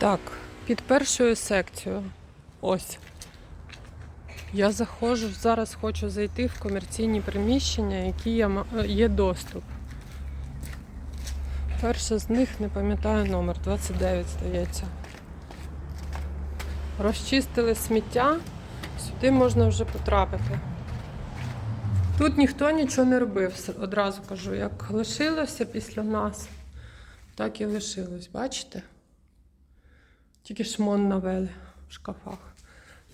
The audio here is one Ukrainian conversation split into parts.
Так, під першою секцією. Ось. Я заходжу, зараз хочу зайти в комерційні приміщення, які е, є доступ. Перше з них не пам'ятаю номер, 29 здається. Розчистили сміття, сюди можна вже потрапити. Тут ніхто нічого не робив, одразу кажу. Як лишилося після нас, так і лишилось, бачите? Тільки шмон навели в шкафах.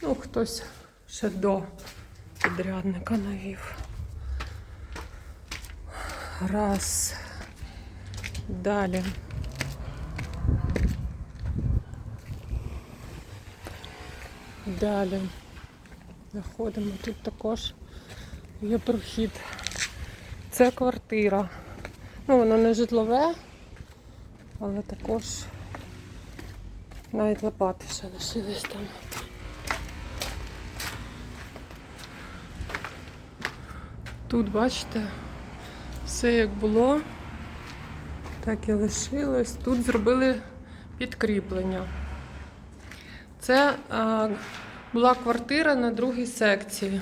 Ну, хтось ще до підрядника навів. Раз. Далі. Далі. Заходимо. Тут також є прохід. Це квартира. Ну, воно не житлове, але також навіть лопати ще лишились там. Тут, бачите, все як було, так і лишилось. Тут зробили підкріплення. Це а, була квартира на другій секції.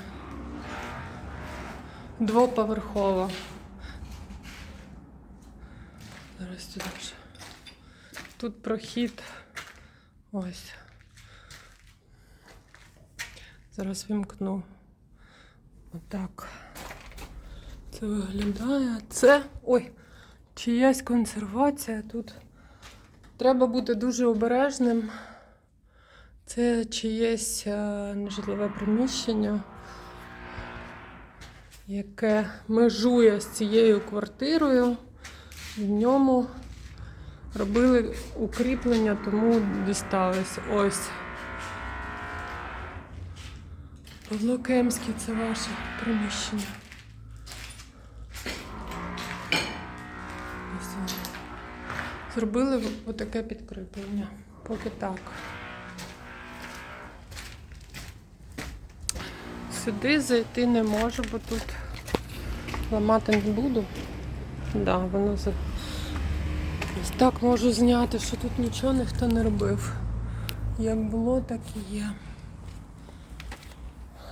Двоповерхова. Зараз тут. Тут прохід. Ось. Зараз вімкну. Отак. Це виглядає. Це. Ой, чиясь консервація тут. Треба бути дуже обережним. Це чиєсь е, нежитлове приміщення, яке межує з цією квартирою. В ньому робили укріплення, тому дістались. Ось. Павло Кемський, це ваше приміщення. Зробили отаке підкріплення. Поки так. Сюди зайти не можу, бо тут ламати не буду. Да, воно за... Так можу зняти, що тут нічого ніхто не робив. Як було, так і є.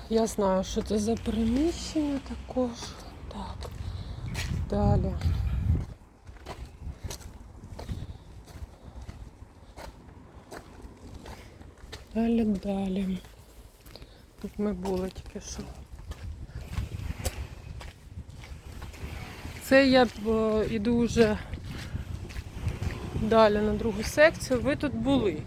Я знаю, що це за приміщення також. Так. Далі. Далі, далі. Тут ми були тільки що. Це я е, іду вже далі на другу секцію. Ви тут були.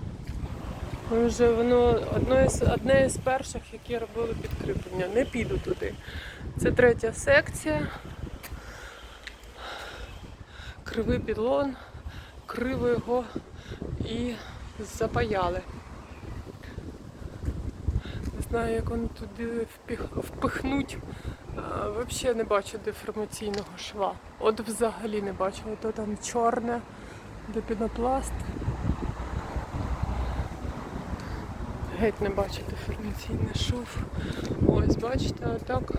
Ви вже воно одне з, одне з перших, які робили підкріплення. Не піду туди. Це третя секція. Кривий підлон, криво його і запаяли. Не знаю, як вони туди впихнуть. Взагалі не бачу деформаційного шва. От взагалі не бачу. Ото там чорне, де пінопласт. Геть не бачу деформаційний шов. Ось, бачите, отак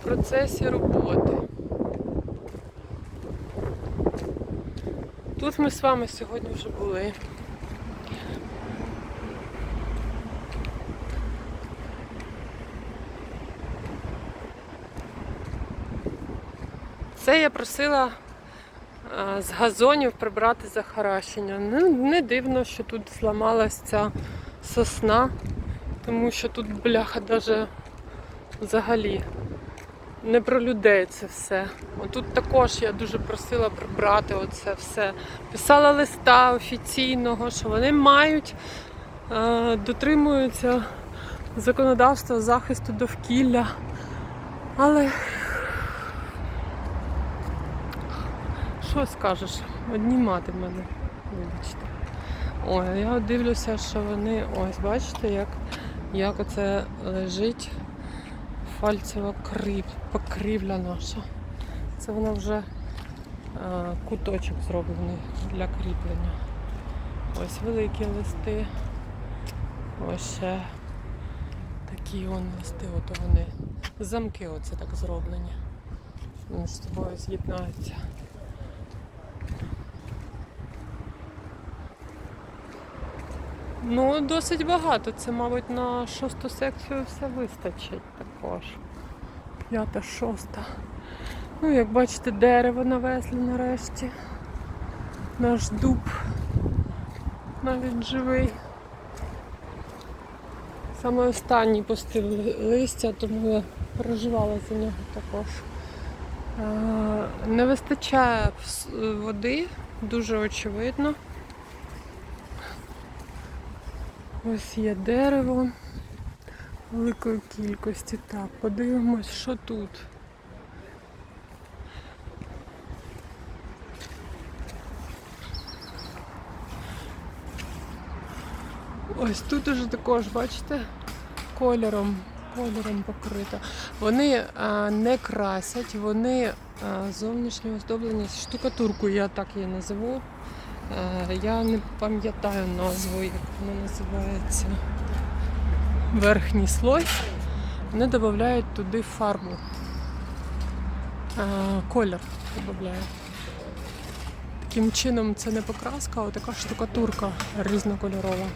в процесі роботи. Тут ми з вами сьогодні вже були. Це я просила з газонів прибрати захаращення. Ну, не дивно, що тут зламалась ця сосна, тому що тут бляха даже взагалі не про людей це все. Тут також я дуже просила прибрати оце все. Писала листа офіційного, що вони мають, е, дотримуються законодавства захисту довкілля. Але що скажеш? Одні мати мене, вибачте. Ой, я от дивлюся, що вони, ось бачите, як, як оце лежить фальцева крив, покрівля наша. Це вона вже е, куточок зроблений для кріплення. Ось великі листи. Ось ще такі он листи, ото вони. Замки оце так зроблені. Вони з тобою з'єднаються. Ну, досить багато. Це, мабуть, на шосту секцію все вистачить також. П'ята, шоста. Ну, як бачите, дерево навезли нарешті. Наш дуб навіть живий. Саме останній пустив листя, тому я переживала за нього також. Е, Не вистачає води, дуже очевидно. Ось є дерево великої кількості. Так, подивимось, що тут. Ось тут уже також, бачите, кольором, кольором покрито. Вони а, не красять, вони а, зовнішнє оздоблення штукатуркою, я так її називу. Е, Я не пам'ятаю назву, як вона називається. Верхній слой. Вони додають туди фарбу. Е, Колір додають. Таким чином це не покраска, а така штукатурка різнокольорова.